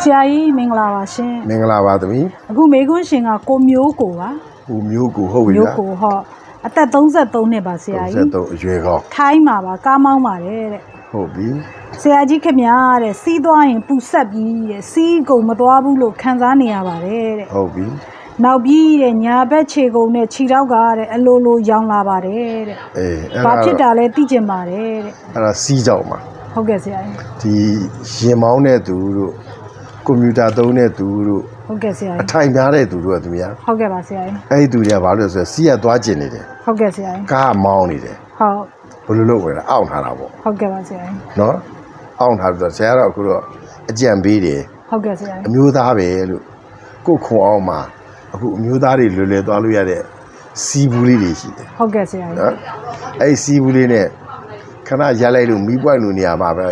ဆရာကြီးမင်္ဂလာပါရှင်မင်္ဂလာပါသမီးအခုမေကွန်းရှင်ကကိုမျိုးကိုပါဟိုမျိုးကိုဟုတ်ပြီမျိုးလားကိုဟောအသက်33နှစ်ပါဆရာကြီး33အရွယ်ကောင်းထိုင်းမှာပါကားမောင်းပါတယ်တဲ့ဟုတ်ပြီဆရာကြီးခင်ဗျားတဲ့စီးသွားရင်ပူဆက်ပြီးတဲ့စီးကုန်မသွားဘူးလို့ခံစားနေရပါတယ်တဲ့ဟုတ်ပြီနောက်ပြီးတဲ့ညာဘက်ခြေကုန်နဲ့ခြေထောက်ကတဲ့အလိုလိုရောင်လာပါတယ်တဲ့အေးအဲ့ဘာဒါဖြစ်တာလဲသိကျင်ပါတယ်တဲ့အဲ့ဒါစီးကြောက်မှာ ဟုတ်ကဲ့ဆရာကြီးဒီရင်မောင်းတဲ့သူတို့ကွန်ပျူတာသုံးတဲ့သူတို့ဟုတ်ကဲ့ဆရာအကြီးထိုင်များတဲ့သူတို့ကသမီးอ่ะဟုတ်ကဲ့ပါဆရာကြီးအဲ့ဒီသူတွေကဘာလို့လဲဆိုတော့စီးရသွားကျင်နေတယ်ဟုတ်ကဲ့ဆရာကြီးကားကမောင်းနေတယ်ဟုတ်ဘယ်လိုလုပ်ဝင်လဲအောင့်ထားတာပေါ့ဟုတ်ကဲ့ပါဆရာကြီးနော်အောင့်ထားပြီးတော့ဆရာကတော့အခုတော့အကြံပေးတယ်ဟုတ်ကဲ့ဆရာအကြီးမျိုးသားပဲလို့ကိုယ်ခွန်အောင်မှာအခုအမျိုးသားတွေလွယ်လွယ်သွားလို့ရတဲ့စီးဘူးလေးတွေရှိတယ်ဟုတ်ကဲ့ဆရာကြီးနော်အဲ့ဒီစီးဘူးလေးနဲ့ ခဏရက်လိုက်လို့မီးပွိုင်လို့နေရာမှာပဲ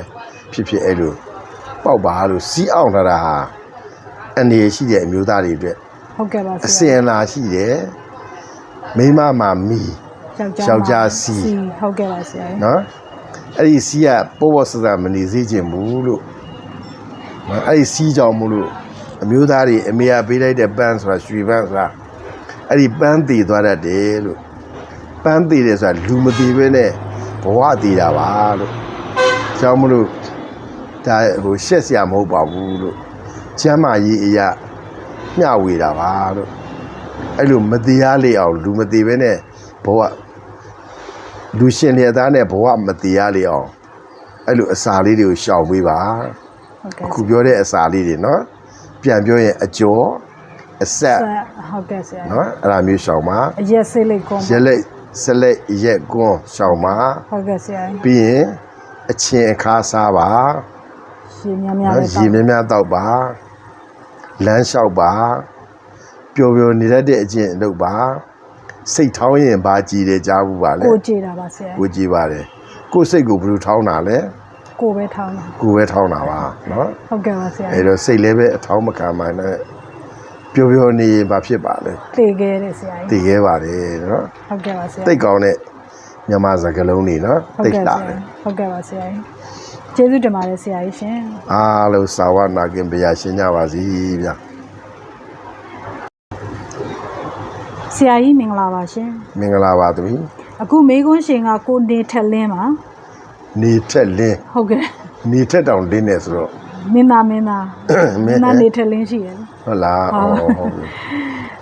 ဖြစ်ဖြစ်အဲ့လိုပေါက်ပါလို့စီးအောင်ထားတာဟာအနေရှိတဲ့အမျိုးသားတွေအတွက်ဟုတ်ကဲ့ပါဆအရာစင်အလာရှိတယ်မိန်းမမှာမီယောက်ယောက်ျားစီးဟုတ်ကဲ့ပါဆရာကြီးနော်အဲ့ဒီစီးကပေါ်ပေါ်ဆဆမနေစေချင်ဘူးလို့နော်အဲ့ဒီစီးကြောင်မို့လို့အမျိုးသားတွေအမေကပေးလိုက်တဲ့ပန်းဆိုတာရွှေပန်းဆိုတာအဲ့ဒီပန်းတည်သွားတတ်တယ်လို့ပန်းတည်တယ်ဆိုတာလူမတည်ပဲနဲ့ ဘဝတည်တာပါလို့ကြောင့်မလို့ဒါဟိုရှက်စရာမဟုတ်ပါဘူးလို့ကျမ်းမာရေးအရာမျှဝေတာပါလို့အဲ့လိုမတရားလေအောင်လူမတည်ပဲနဲ့ဘဝလူရှင်လျက်သားနဲ့ဘဝမတရားလေအောင်အဲ့လိုအစာလေးတွေကိုရှောင်ပေးပါဟုတ်ကဲ့အခုပြောတဲ့အစာလေးတွေနော်ပြန်ပြောရင်အကျော်အဆက်ဟုတ်ကဲ့ဆရာကြီးနော်အဲ့ဒါမျိုးရှောင်ပါအရက်ဆေးလိတ်ကောရက်လက် ဆက်လက်ရက်ကွန်းရှောင်ပါဟုတ်ကဲ့ဆရာကြီးပြီးရင်အချင်းအခါစားပါရေများများနော်လေးရေမြများတောက်ပါလမ်းလျှောက်ပါပျော်ပျော်နေတတ်တဲ့အချင်းအလုပ်ပါစိတ်ထောင်းရင်ပါကြည်တယ်ကြားဘူးပါလေကိုကြည်တာပါဆရာကြီးကိုကြည်ပါတယ်ကိုယ်စိတ်ကိုဘယ်လိုထောင်းတာလဲကိုပဲထောင်းတာကိုယ်ပဲထောင်းတာပါနော်ဟုတ်ကဲ့ပါဆရာအဲ့ကြီးတော့စိတ်လည်းပဲအထောင်းမခံမှန်းနဲ့ ပျော်ပျော်နေရင်ဘာဖြစ်ပါလဲတေခဲ့တယ်ဆရာကြီးတည်ခဲ့ပါတယ်နော်ဟုတ်ကဲ့ပါဆရာတိတ်ကောင်းတဲ့မြန်မာစကားလုံးတွေနော်ဟုတ်တိတ်ကဲ့လာဆရာတယ်ကြီးဟုတ်ကဲ့ပါဆရာကြီးကျေးဇူးတင်ပါတယ်ဆရာကြီးရှင်အားလုံးစာဝနာကင်ဗျာရှင်းကြပါစီဗျာဆရာကြီးမင်္ဂလာပါရှင်မင်္ဂလာပါသမီးအခုမေကွန်းရှင်ကကိုနေထက်လင်းပါနေထက်လင်းဟုတ်ကဲ့နေထက်တောင်လင်းနေဆိုတော့မင်းသားမင်းသားမမင်းင်းသားနေထက်လင်းရှိရယ် ဟုတ်လားဟုအော်တ်ဟုတ်ပြီ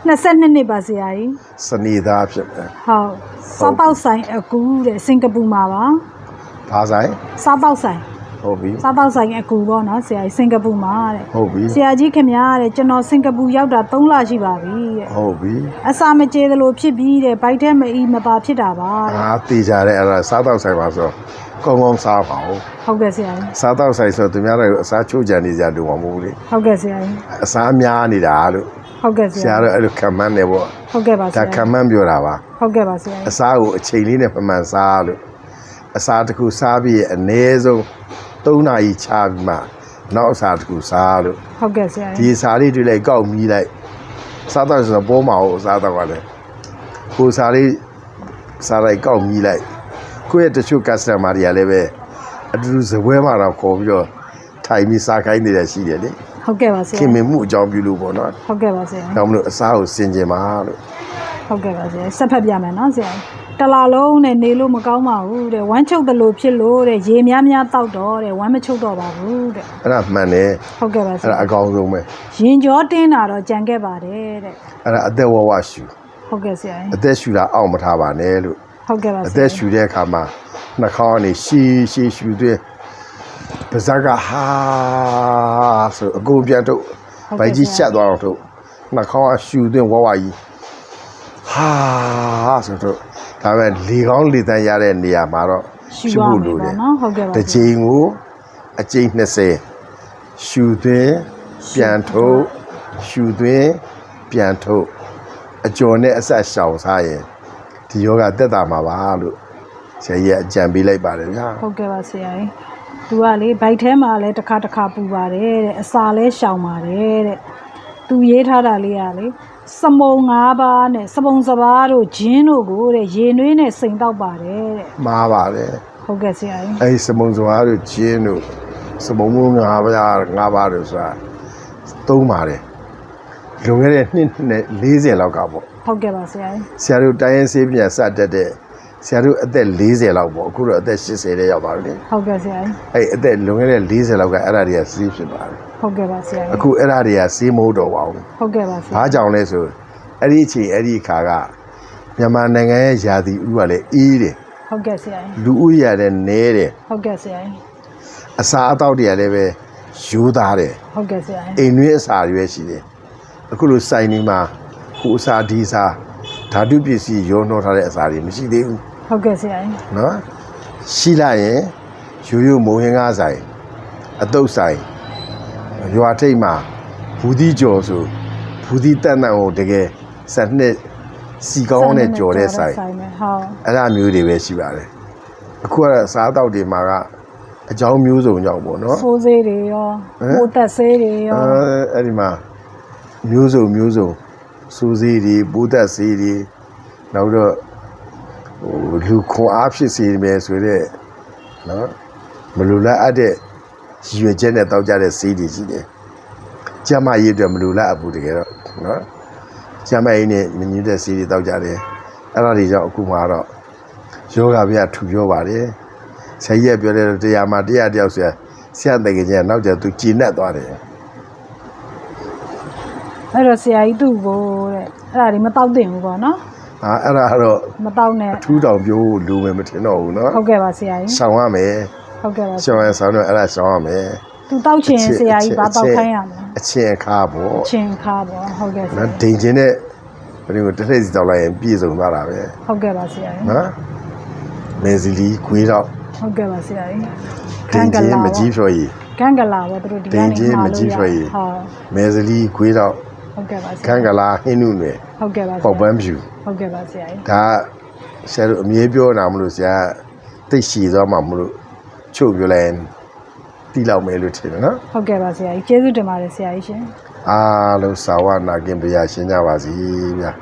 22နှစ်ပါဆရာကြီးစနေသားဖြစ်မယ်ဟုတ်စားပေါက်ဆိုင်အကူတဲ့စင်ကာပူမှာပါဘာဆိုင်စားပေါက်ဆိုင် ဟုတ်ပြီစားပေါက်ဆိုင်အကူပေါ့နော်ဆရာကြီးစင်ကာပူမှာတဲ့ဟုတ်ပြီဆရာကြီးခင်ဗျားတဲ့ကျွန်တော်စင်ကာပူရောက်တာ3လရှိပါပြီတဲ့ဟုတ်ပြီအစာမကြေသလိုဖြစ်ပြီးတဲ့ဘိုက်ထဲမအီမပါဖြစ်တာပါတဲ့အားတေးကြတဲ့အဲ့ဒါစားတော့ဆိုင်ပါဆိုတော့ကောင်းကောင်းစားပါဦးဟုတ်ကဲ့ဆရာကြီးစားတော့ဆိုင်ဆိုတော့သူများတွေအစားချိုးကြံနေကြလို့မဟုတ်ဘူးလေဟုတ်ကဲ့ဆရာကြီးအစားများနေတာလို့ဟုတ်ကဲ့ဆဆရာရာတို့အဲ့လိုခံမှန်းနေပေါ့ဟုတ်ကဲ့ပါဆဒါရာခံမှန်းပြောတာပါဟုတ်ကဲ့ပါဆရာအစားကိုအချိန်လေးနဲ့မှန်မှန်စားလို့အစားတစ်ခုစားပြီးရင်အနည်းဆုံး 3နာရီချပြီးမှနောက်အစားတစ်ခုစားလို့ဟုတ်ကဲ့ဆရာဒီအစားလေးတွေလိုက်ကောက်မြည်လိုက်စားတော့ဆိုတော့ပေါ်မှာဟုတ်စားတော့ကလည်းကိုယ်စားလေးစားလိုက်ကောက်မြည်လိုက်ကိုယ့်ရဲ့တချို့ customer တွေကလည်းပဲအတူတူဇပွဲမှာတော့ခေါ်ပြီးတော့ထိုင်ပြီးစားခိုင်းနေတယ်ရှိတယ်လေဟုတ်ကဲ့ပါဆရာခင်မင်မှုအကြောင်းပြုလို့ပေါ့နော်ဟုတ်ကဲ့ပါဆရာ။ဒါမှမဟုတ်အစားကိုစင်ကြင်ပါလို့ဟုတ်ကဲ့ပါဆရာဆက်ဖက်ပြမယ်နော်ဆရာ တလာလုံးနဲ့နေလို့မကောင်းပါဘူးတဲ့ဝမ်းချုပ်တယ်လို့ဖြစ်လို့တဲ့ရေများများတောက်တော့တဲ့ဝမ်းမချုပ်တော့ပါဘူးတဲ့အဲ့ဒါမှန်တယ်ဟုတ်ကဲ့ပါဆအဲ့ဒါရာအကောင်းဆုံးပဲရင်ကြောတင်းတာတော့ကြံခဲ့ပါတယ်တဲ့အဲ့ဒါအသက်ဝဝရှူဟုတ်ကဲ့ဆရာအသက်ရှူတာအောက်မထားပါနဲ့လို့ဟုတ်ကဲ့ပါဆအရာသက်ရှူတဲ့အခါမှာနှာခေါင်းကနေရှီရှီရှူသွင်းပါးစပ်ကဟာဆိုအကုန်ပြန်ထုတ်ဗိုက်ကြီးရှက်သွားအောင်ထုတ်နှာခေါင်းကရှူသွင်းဝဝကြီးဟာဆိုတော့ ဒါပေမဲ့လေကောင်းလေတန်းရတဲ့နေရာမှာတော့ရှူရမယ်ပေါ့နော်ဟုတ်ကဲ့ပါတစ်ချိန်ကိုအကျိန်20ရှူသွင်းပြန်ထုတ်ရှူသွင်းပြန်ထုတ်အကျော်နဲ့အဆက်ရှောင်စားရင်ဒီယောဂတက်တာမှာပါလို့ဆရာကြီးကအကြံပေးလိုက်ပါတယ်ဗျာဟုတ်ကဲ့ပါဆရာကြီးသူကလေဘိုက်ထဲမှာလည်းတစ်ခါတစ်ခါပူပါတယ်တဲ့အစာလဲရှောင်ပါတယ်တဲ့သူရေးထားတာလေးကလေ စမုံ၅ပါးနဲ့စပုံစပါးတို့ဂျင်းတို့ကိုတဲ့ရေနွေးနဲ့စိန်တောက်ပါတယ်တဲ့မှားပါတယ်ဟုတ်ကဲ့ဆရာကြီးအဲဒီစမုံစွာတို့ဂျင်းတို့စစမုံမုံငါးပါးငါးပါးလို့ဆိုတာသုံးပါတယ်လွန်ခဲ့တဲ့နှစ်နဲ့40လောက်ကပေါ့ဟုတ်ကဲ့ပါဆရာကြီးဆရာတို့တိုင်းရင်းဆေးပညာစတက်တဲ့ဆရာတို့အသက်40လောက်ပေါ့အခုတော့အသက်80တဲ့ရောက်ပါပြီဟုတ်ကဲ့ဆရာကြီးအဲ့အသက်လွန်ခဲ့တဲ့40လောက်ကအဲ့ဒါတွေကဆေးဖြစ်ပါတယ် ဟုတ်ကဲ့ပါဆရာကြီးအခုအဲ့ဒါတွေကဆေးမဟုတ်တော့ပါဘူးဟုတ်ကဲ့ပါဆရာဘာကြောင့်လဲဆိုအဲ့ဒီအချိန်အဲ့ဒီအခါကမြန်မာနိုင်ငံရဲ့ယာတီဥကလည်းအေးတယ်ဟုတ်ကဲ့ဆရာကြီးလူဦးရေလည်းနည်းတယ်ဟုတ်ကဲ့ဆရာကြီးအစာအသောက်တွေကလည်းပဲရိုးသားတယ်ဟုတ်ကဲ့ဆရာကြီးအိမ်တွင်းအစာတွေပဲရှိတယ်အခုလိုစိုင်နေမှာဟိုအစာဒီအစာဓာတုပစ္စည်းရောနှောထားတဲ့အစာတွေမရှိသေးဘူးဟုတ်ကဲ့ဆရာကြီးနော်ရှိလိုက်ရင်ရိုးရိုးမိုးဟင်းကားဆိုင်အတုပ်ဆိုင် ရွာထိပ်မှာဘူးဒီကြော်ဆိုဘူးဒီတက်တန်ကိုတကယ်စက်နှစ်စီကောင်းနဲ့ကြော်တဲ့ဆိုင်ဆိုင်နဲ့ဟုတ်အဲ့ဒါမျိုးတွေပဲရှိပါတယ်အခုကတော့စားတောက်တွေမှာကအကြောင်းမျိုးစုံကြောင့်ပေါ့နော်ဆိုးစေးတွေရောဟမ်ပိုးသက်စေးတွေရောအဲအဲ့ဒီမှာမျိုးစုံမျိုးစုံစူးစီးတွေပိုးသက်စီးတွေနောက်တော့ဟိုလူခွန်အားဖြစ်စေမယ်ဆိုတော့နော်မလူလားအပ်တဲ့ ရည်ရွယ်ချက်နဲ့တောက်ကြတဲ့စီးတွေရှိတယ်ကျမရေးအတွက်မလူလားအပူတကယ်တော့နော်ကျမရေးနဲ့မညူတဲ့စီးတွေတောက်ကြတယ်အဲ့ဒါတွေကြောင့်အခုမှတော့ယောဂဗျာထူပြောပါတယ်ဆရာကြီးကပြောတယ်တရားမှာတရားတယောက်ဆရာဆရာတကယ်ကြီးကနောက်ကျသူကြည်နဲ့သွားတယ် အဲ့တော့ဆရာကြီးသူ့ကိုတဲ့အဲ့ဒါတွေမတောက်တင်ဘူးပေါ့နော် ဟာအဲ့ဒါကတော့ မတောက်နဲ့ ထူးတောင်ပြိုးဖို့လူမယ်မထင်တော့ဘူးเนาะ ဟုတ်ကဲ့ပါဆရာကြီး ရှောင်ရမယ် ဟုတ်ကဲ့ပါရှောင်ရဆောင်တော့အဲ့ဒါရှောင်ရမယ်သူတောက်ချင်ဆရာကြီးဘာတောက်ခိုင်းရမလဲအချင်းအခါပေါ့ချင်းခါပေါ့ဟုတ်ကဲ့ဆရာနော်ဒိန်ချင်းနဲ့ဘယ်လိုတစ်ထည့်စီတောက်လိုက်ရင်ပြည့်စုံသွားတာပဲဟုတ်ကဲ့ပါဆရာကြီးနော်မေဇီလီခွေးတော့ဟုတ်ကဲ့ပါဆရာကြီးဒိန်ချင်းမကြီးဖြော်ရည်ကန်ကလာပေါ့သူတို့ဒီကနေဒိန်ချင်းမကြီးဆွဲကြီးဟုတ်မေဇီလီခွေးတော့ဟုတ်ကဲ့ပါဆခရာန်းကလာဟင်းနုနယ်ဟုတ်ကဲ့ပါဆရာပေါက်ပန်းဖြူဟုတ်ကဲ့ပါဆရာကြီးဒါဆရာတို့အမြဲပြောတာမလို့ဆရာတိတ်ရှည်သွားမှမလို့ ချုပ်ပြလိုက်ရင်တီးလောက်မယ်လို့ထင်တယ်နော်ဟုတ်ကဲ့ပါဆရာကြီးကျေးဇူးတင်ပါတယ်ဆရာကြီးရှင်အားလုံးစာဝနာကင်ဗျာရှင်းကြပါစီဗျာ